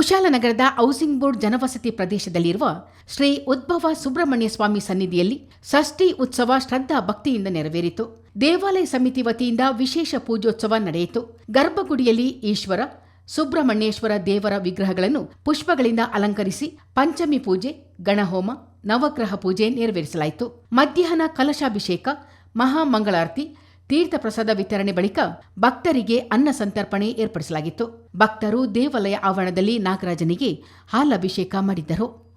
ಕುಶಾಲನಗರದ housing board ಜನವಸತಿ ಪ್ರದೇಶದಲ್ಲಿರುವ ಶ್ರೀ ಉದ್ಭವ ಸುಬ್ರಹ್ಮಣ್ಯ ಸ್ವಾಮಿ ಸನ್ನಿಧಿಯಲ್ಲಿ ಷಷ್ಠಿ ಉತ್ಸವ ಶ್ರದ್ಧಾ ಭಕ್ತಿಯಿಂದ ನೆರವೇರಿತು. ದೇವಾಲಯ ಸಮಿತಿ ವತಿಯಿಂದ ವಿಶೇಷ ಪೂಜೋತ್ಸವ ನಡೆಯಿತು. ಗರ್ಭಗುಡಿಯಲ್ಲಿ ಈಶ್ವರ, ಸುಬ್ರಹ್ಮಣ್ಯೇಶ್ವರ ದೇವರ ವಿಗ್ರಹಗಳನ್ನು ಪುಷ್ಪಗಳಿಂದ ಅಲಂಕರಿಸಿ ಪಂಚಮಿ ಪೂಜೆ, ಗಣಹೋಮ, ನವಗ್ರಹ ಪೂಜೆ ನೆರವೇರಿಸಲಾಯಿತು. ಮಧ್ಯಾಹ್ನ ಕಲಶಾಭಿಷೇಕ, ಮಹಾಮಂಗಳಾರತಿ ತೀರ್ಥ ಪ್ರಸಾದ ವಿತರಣೆ ಬಳಿಕ ಭಕ್ತರಿಗೆ ಅನ್ನ ಸಂತರ್ಪಣೆ ಏರ್ಪಡಿಸಲಾಗಿತ್ತು. ಭಕ್ತರು ದೇವಾಲಯ ಆವರಣದಲ್ಲಿ ನಾಗರಾಜನಿಗೆ ಹಾಲಭಿಷೇಕ ಮಾಡಿದ್ದರು.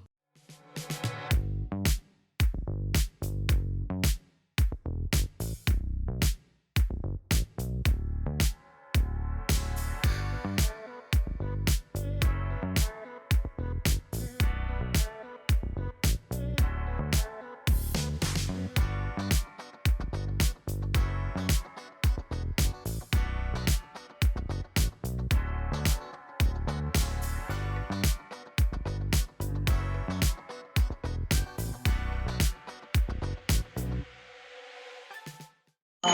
ಈ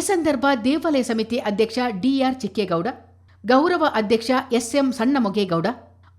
ಸಂದರ್ಭ ದೇವಾಲಯ ಸಮಿತಿ ಅಧ್ಯಕ್ಷ ಡಿಆರ್ ಚಿಕ್ಕೇಗೌಡ, ಗೌರವ ಅಧ್ಯಕ್ಷ ಎಸ್ಎಂ ಸಣ್ಣಮೊಗೇಗೌಡ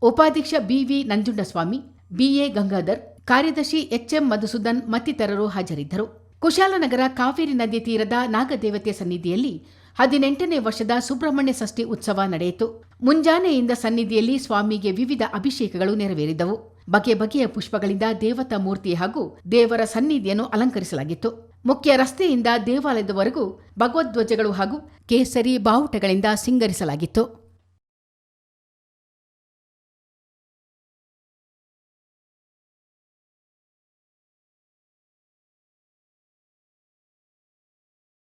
ಉಪಾಧ್ಯಕ್ಷ ಬಿವಿ ನಂಜುಂಡಸ್ವಾಮಿ, ಬಿಎ ಗಂಗಾಧರ್, ಕಾರ್ಯದರ್ಶಿ ಎಚ್ಎಂ ಮಧುಸೂದನ್ ಮತ್ತಿತರರು ಹಾಜರಿದ್ದರು. ಕುಶಾಲನಗರ ಕಾವೇರಿ ನದಿ ತೀರದ ನಾಗದೇವತೆ ಸನ್ನಿಧಿಯಲ್ಲಿ ಹದಿನೆಂಟನೇ ವರ್ಷದ ಸುಬ್ರಹ್ಮಣ್ಯ ಷಷ್ಠಿ ಉತ್ಸವ ನಡೆಯಿತು. ಮುಂಜಾನೆಯಿಂದ ಸನ್ನಿಧಿಯಲ್ಲಿ ಸ್ವಾಮಿಗೆ ವಿವಿಧ ಅಭಿಷೇಕಗಳು ನೆರವೇರಿದವು. ಬಗೆ ಬಗೆಯ ಪುಷ್ಪಗಳಿಂದ ದೇವತಾ ಮೂರ್ತಿ ಹಾಗೂ ದೇವರ ಸನ್ನಿಧಿಯನ್ನು ಅಲಂಕರಿಸಲಾಗಿತ್ತು. ಮುಖ್ಯ ರಸ್ತೆಯಿಂದ ದೇವಾಲಯದವರೆಗೂ ಭಗವದ್ವಜಗಳು ಹಾಗೂ ಕೇಸರಿ ಬಾವುಟಗಳಿಂದ ಸಿಂಗರಿಸಲಾಗಿತ್ತು.